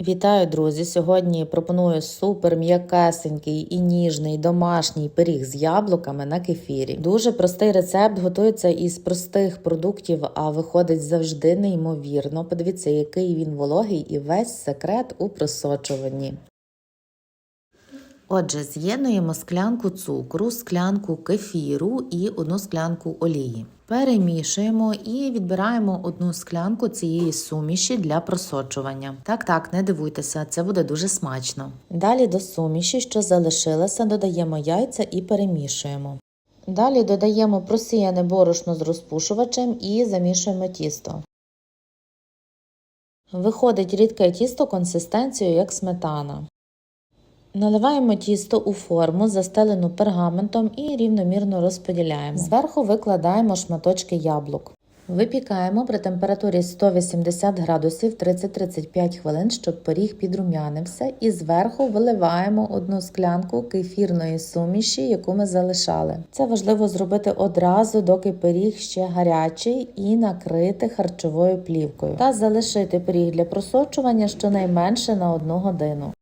Вітаю, друзі! Сьогодні пропоную супер м'якесенький і ніжний домашній пиріг з яблуками на кефірі. Дуже простий рецепт готується із простих продуктів, а виходить завжди неймовірно. Подивіться, який він вологий і весь секрет у просочуванні. Отже, з'єднуємо склянку цукру, склянку кефіру і одну склянку олії. Перемішуємо і відбираємо одну склянку цієї суміші для просочування. Так, так, не дивуйтеся, це буде дуже смачно. Далі до суміші, що залишилося, додаємо яйця і перемішуємо. Далі додаємо просіяне борошно з розпушувачем і замішуємо тісто. Виходить рідке тісто консистенцією як сметана. Наливаємо тісто у форму, застелену пергаментом і рівномірно розподіляємо. Зверху викладаємо шматочки яблук. Випікаємо при температурі 180 градусів 30-35 хвилин, щоб пиріг підрум'янився, і зверху виливаємо одну склянку кефірної суміші, яку ми залишали. Це важливо зробити одразу, доки пиріг ще гарячий, і накрити харчовою плівкою та залишити пиріг для просочування щонайменше на 1 годину.